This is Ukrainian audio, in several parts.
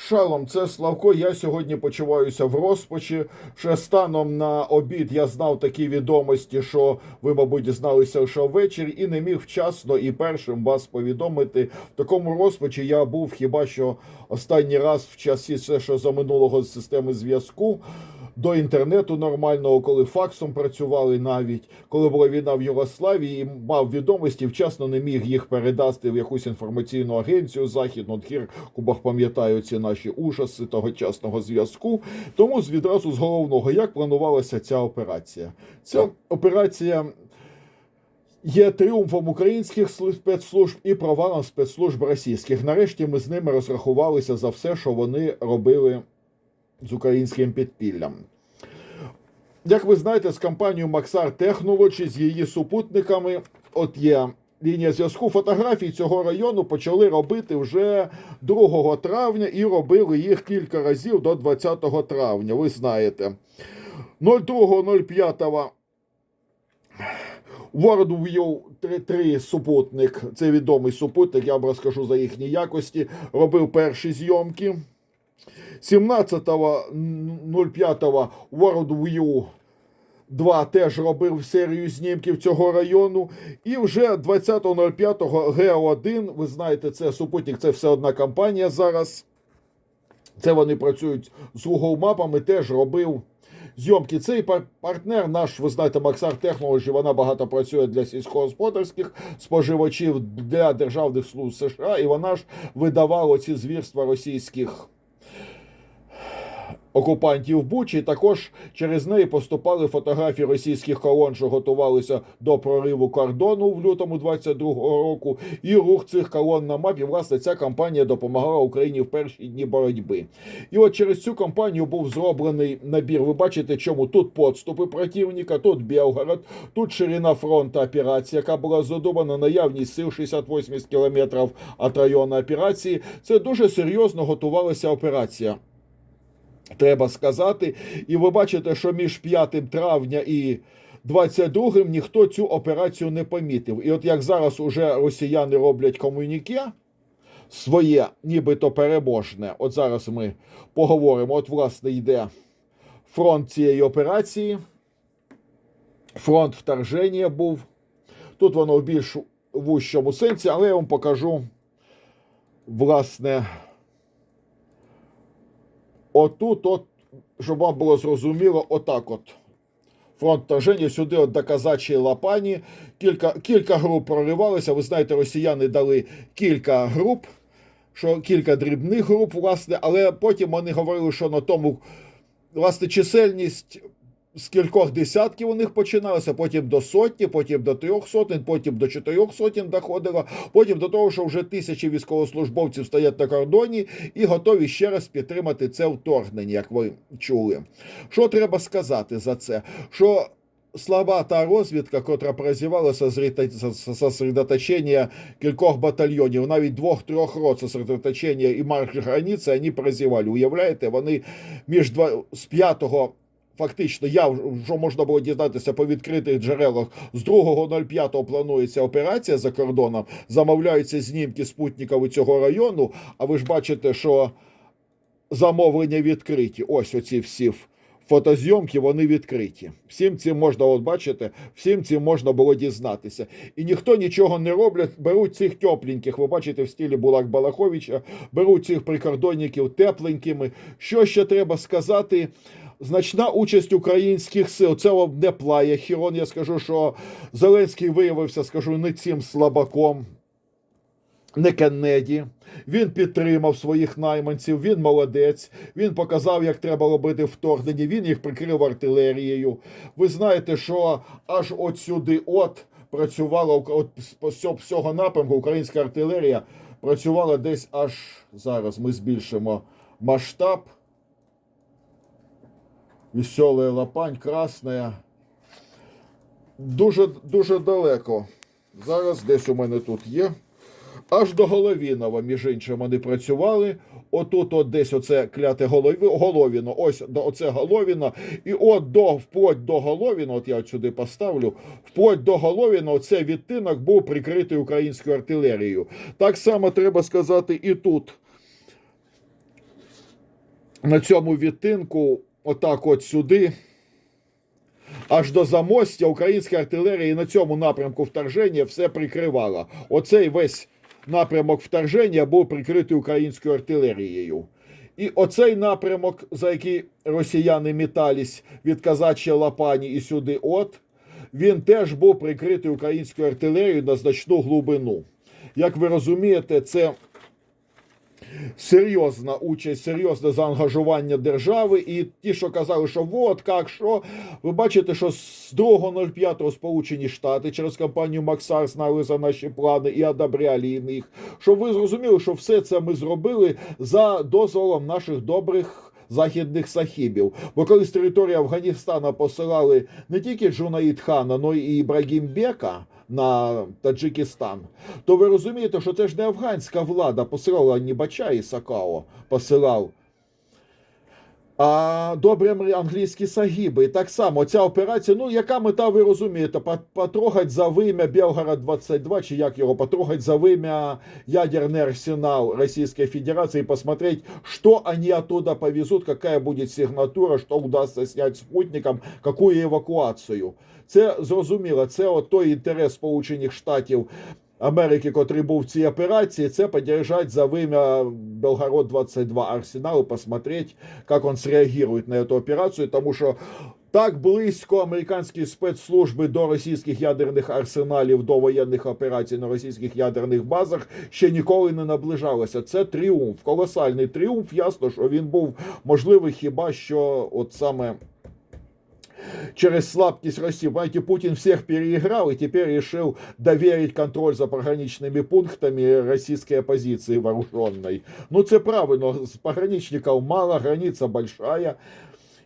Шалом, це Славко. Я сьогодні почуваюся в розпачі. Ще станом на обід я знав такі відомості, що ви, мабуть, дізналися лише ввечері, і не міг вчасно і першим вас повідомити. В такому розпачі я був хіба що останній раз в часі все, що за минулого системи зв'язку. До інтернету нормального, коли факсом працювали навіть, коли була війна в Югославії, і мав відомості, вчасно не міг їх передати в якусь інформаційну агенцію західну. От Хір Кубах пам'ятаю ці наші ужаси тогочасного зв'язку. Тому з- відразу з головного, як планувалася ця операція? Ця операція є тріумфом українських служб- спецслужб і провалом спецслужб російських. Нарешті ми з ними розрахувалися за все, що вони робили з українським підпіллям. Як ви знаєте, з компанією Maxar Technology, з її супутниками, от є лінія зв'язку. Фотографії цього району почали робити вже 2 травня і робили їх кілька разів до 20 травня. Ви знаєте. 02.05 World View 3 супутник, це відомий супутник, я вам розкажу за їхні якості, робив перші зйомки. 17.05 World View 2 теж робив серію знімків цього району. І вже 20.05 Г1, ви знаєте, це супутник, це все одна компанія зараз. Це вони працюють з Google мапами, теж робив зйомки. Цей партнер наш, ви знаєте, Maxar Technology, вона багато працює для сільськогосподарських споживачів, для державних служб США, і вона ж видавала ці звірства російських окупантів Бучі. Також через неї поступали фотографії російських колон, що готувалися до прориву кордону в лютому 22-го року. І рух цих колон на мапі. Власне, ця кампанія допомагала Україні в перші дні боротьби. І от через цю кампанію був зроблений набір. Ви бачите, чому тут подступи противника, тут Белгород, тут ширина фронту операції, яка була задумана, наявність сил 68 кілометрів від району операції. Це дуже серйозно готувалася операція. Треба сказати, і ви бачите, що між 5 травня і 22 ніхто цю операцію не помітив. І от як зараз уже росіяни роблять комуніке своє, нібито переможне. От зараз ми поговоримо. От, власне, йде фронт цієї операції. Фронт вторження був. Тут воно в більш вущому сенсі, але я вам покажу, власне. Отут, от, щоб вам було зрозуміло, отак от. Фронт вторження сюди от до казачої лапані. Кілька, кілька груп проривалися. Ви знаєте, росіяни дали кілька груп, що кілька дрібних груп, власне, але потім вони говорили, що на тому, власне, чисельність з кількох десятків у них починалося, потім до сотні, потім до трьох сотень, потім до чотирьох сотень доходило, потім до того, що вже тисячі військовослужбовців стоять на кордоні і готові ще раз підтримати це вторгнення, як ви чули. Що треба сказати за це? Що слаба та розвідка, котра прозівала сосредоточення кількох батальйонів, навіть двох-трьох рот сосредоточення і марш границі, вони прозівали. Уявляєте, вони між два з п'ятого Фактично, я що можна було дізнатися по відкритих джерелах з 2.05 планується операція за кордоном. Замовляються знімки спутників цього району. А ви ж бачите, що замовлення відкриті. Ось оці всі фотозйомки, вони відкриті. Всім цим можна от бачити, всім цим можна було дізнатися. І ніхто нічого не роблять. Беруть цих тепленьких, ви бачите, в стилі Булак Балаховича, беруть цих прикордонників тепленькими. Що ще треба сказати? Значна участь українських сил. Це не плає Хірон. Я скажу, що Зеленський виявився, скажу, не цим слабаком. Не Кеннеді. Він підтримав своїх найманців, він молодець, він показав, як треба робити вторгнення, він їх прикрив артилерією. Ви знаєте, що аж от сюди от працювала от з всього напрямку українська артилерія працювала десь аж зараз. Ми збільшимо масштаб. Веселая лапань, красная. Дуже дуже далеко. Зараз десь у мене тут є. Аж до Головінова, між іншим, вони працювали. Отут, от десь оце кляте голові, Головіно, ось оце Головіно. І от до вплоть до Головіно, от я сюди поставлю, вплоть до Головіно, оце відтинок був прикритий українською артилерією. Так само треба сказати і тут. на цьому відтинку, отак от сюди, аж до замостя українська артилерія на цьому напрямку вторження все прикривала. Оцей весь напрямок вторження був прикритий українською артилерією. І оцей напрямок, за який росіяни мітались від казачої лапані і сюди, от, він теж був прикритий українською артилерією на значну глибину. Як ви розумієте, це серйозна участь, серйозне заангажування держави. І ті, що казали, що от як що, ви бачите, що з 2.05 Сполучені Штати через компанію Максар знали за наші плани і одобряли їх. Щоб ви зрозуміли, що все це ми зробили за дозволом наших добрих. Західних сахібів, бо коли з території Афганістана посилали не тільки Джунаїд Хана, але й Ібрагім Бека на Таджикистан, то ви розумієте, що це ж не афганська влада посилала Нібача і Сакао, посилав. А добрі англійські сагіби. І так само ця операція, ну яка мета, ви розумієте, Пот- потрогать за вим'я Белгород 22, чи як його потрогать за вим'я ядерний арсенал Російської Федерації, посмотреть, що вони оттуда повезуть, яка буде сигнатура, що удасться зняти спутникам, яку евакуацію. Це зрозуміло, це от той інтерес Сполучених Штатів Америки, котрий був в цій операції, це подержать за вим'я Белгород 22 арсенал і посмотреть, як він среагує на цю операцію, тому що так близько американські спецслужби до російських ядерних арсеналів, до воєнних операцій на російських ядерних базах ще ніколи не наближалося. Це тріумф, колосальний тріумф. Ясно, що він був можливий хіба що от саме через слабкість России. Понимаете, Путин всех переиграл и теперь решил доверить контроль за пограничными пунктами российской оппозиции вооруженной. Ну, це правильно, з пограничників мало, границя большая.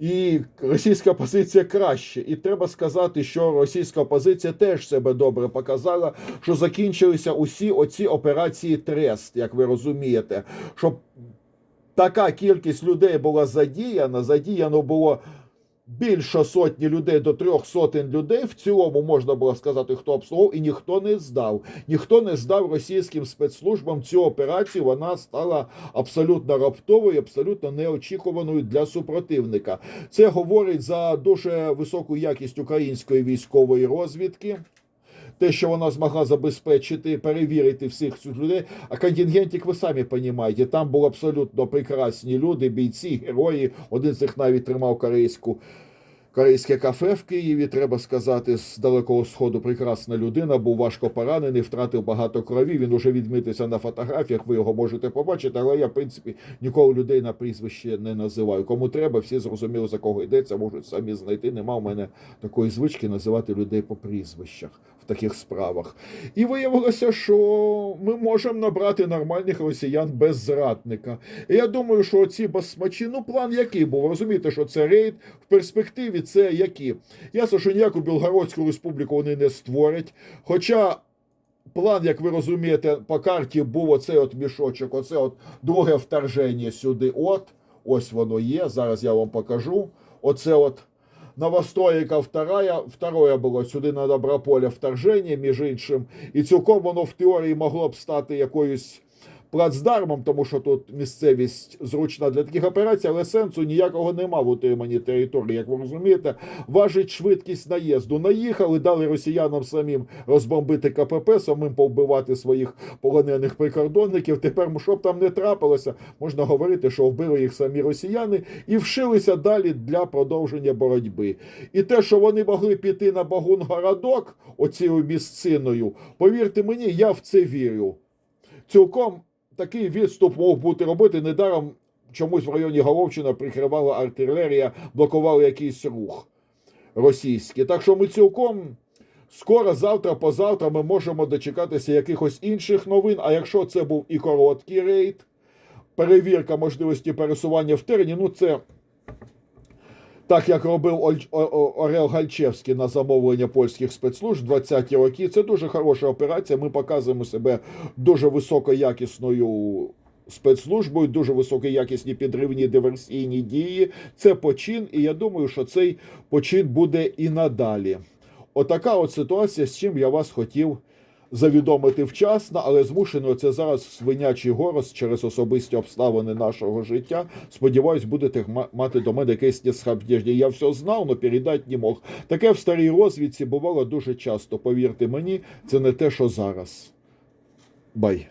І російська позиція краще. І треба сказати, що російська опозиція теж себе добре показала, що закінчилися усі оці операції Трест, як ви розумієте. Щоб така кількість людей була задіяна, задіяно було більше сотні людей до трьох сотень людей. В цілому можна було сказати, хто обслуговував, і ніхто не здав. Ніхто не здав російським спецслужбам цю операцію. Вона стала абсолютно раптовою, абсолютно неочікуваною для супротивника. Це говорить за дуже високу якість української військової розвідки. Те, що вона змогла забезпечити, перевірити всіх цих людей. А контингентик, ви самі розумієте, там були абсолютно прекрасні люди, бійці, герої. Один з них навіть тримав корейську. Корейське кафе в Києві, треба сказати, з далекого сходу прекрасна людина, був важко поранений, втратив багато крові. Він уже відмітився на фотографіях. Ви його можете побачити. Але я, в принципі, ніколи людей на прізвище не називаю. Кому треба, всі зрозуміли, за кого йдеться, можуть самі знайти. Нема в мене такої звички називати людей по прізвищах таких справах. І виявилося, що ми можемо набрати нормальних росіян без зрадника. І я думаю, що ці басмачі, ну план який був? Розумієте, що це рейд в перспективі. Це які? Ясно, що ніяку Білгородську республіку вони не створять. Хоча план, як ви розумієте, по карті був оцей от мішочок, оце от друге вторження сюди. От, ось воно є. Зараз я вам покажу. Оце от Новостройка вторая, второе було сюди на Доброполя вторження, між іншим. І цілком воно в теорії могло б стати якоюсь плацдармом, тому що тут місцевість зручна для таких операцій, але сенсу ніякого нема в утриманні території. Як ви розумієте, важить швидкість наїзду. Наїхали, дали росіянам самим розбомбити КПП, самим повбивати своїх полонених прикордонників. Тепер, що б там не трапилося, можна говорити, що вбили їх самі росіяни і вшилися далі для продовження боротьби. І те, що вони могли піти на Багунгородок, оцією місциною, повірте мені, я в це вірю. Цілком такий відступ мог бути робити недаром чомусь в районі Головчина прикривала артилерія, блокували якийсь рух російський. Так що ми цілком скоро, завтра, позавтра, ми можемо дочекатися якихось інших новин. А якщо це був і короткий рейд, перевірка можливості пересування в терені, ну це. Так як робив Орел Гальчевський на замовлення польських спецслужб 20-ті роки, це дуже хороша операція. Ми показуємо себе дуже високоякісною спецслужбою, дуже високоякісні підривні диверсійні дії. Це почин, і я думаю, що цей почин буде і надалі. Отака от ситуація, з чим я вас хотів завідомити вчасно, але змушено це зараз в свинячий горос через особисті обставини нашого життя. Сподіваюсь, будете ма- мати до мене якесь несхабдєжні. Я все знав, але передати не мог. Таке в старій розвідці бувало дуже часто. Повірте мені, це не те, що зараз. Бай.